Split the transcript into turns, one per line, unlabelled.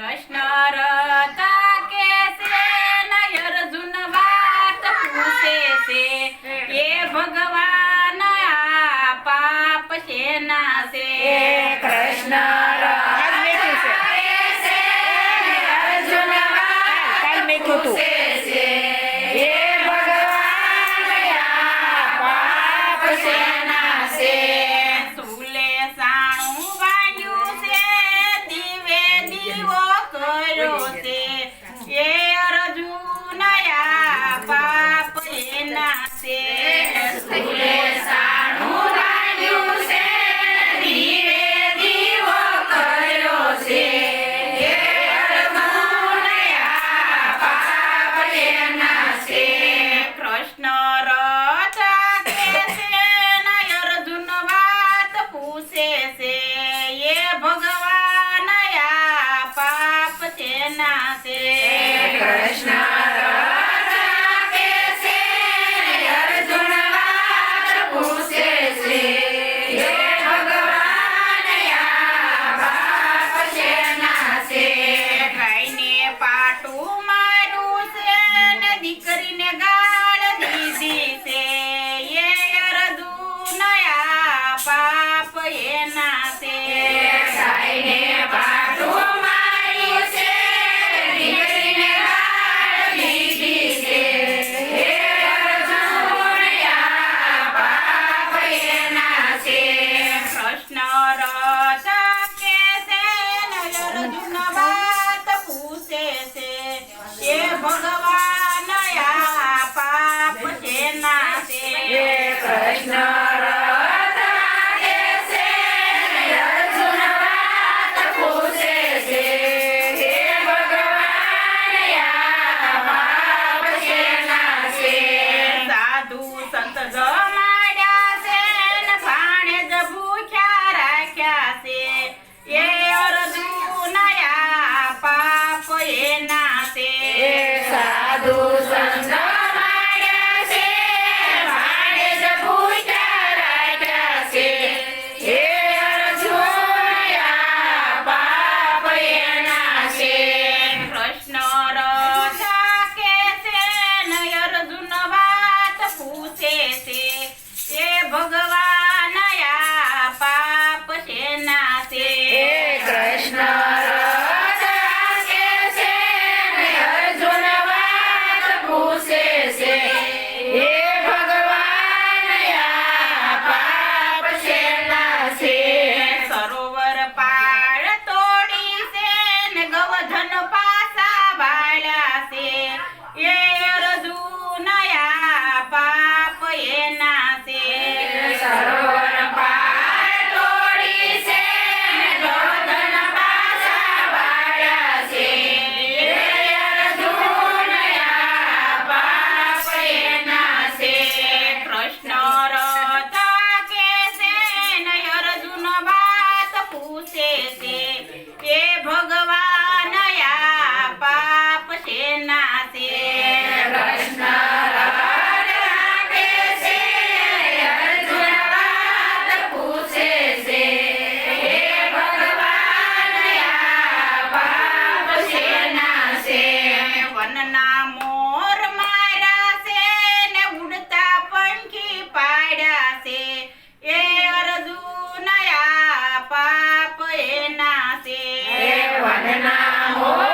કૃષ્ણ રતા કે સે નયર જુન વાત પૂછે છે. એ ભગવાન આ પાપ છે? ના છે
કૃષ્ણ
રતા કે સે નયર વાત પૂછે bueno.
કૃષ્ણ
ನಾರಾಜ આવા સાધના
હો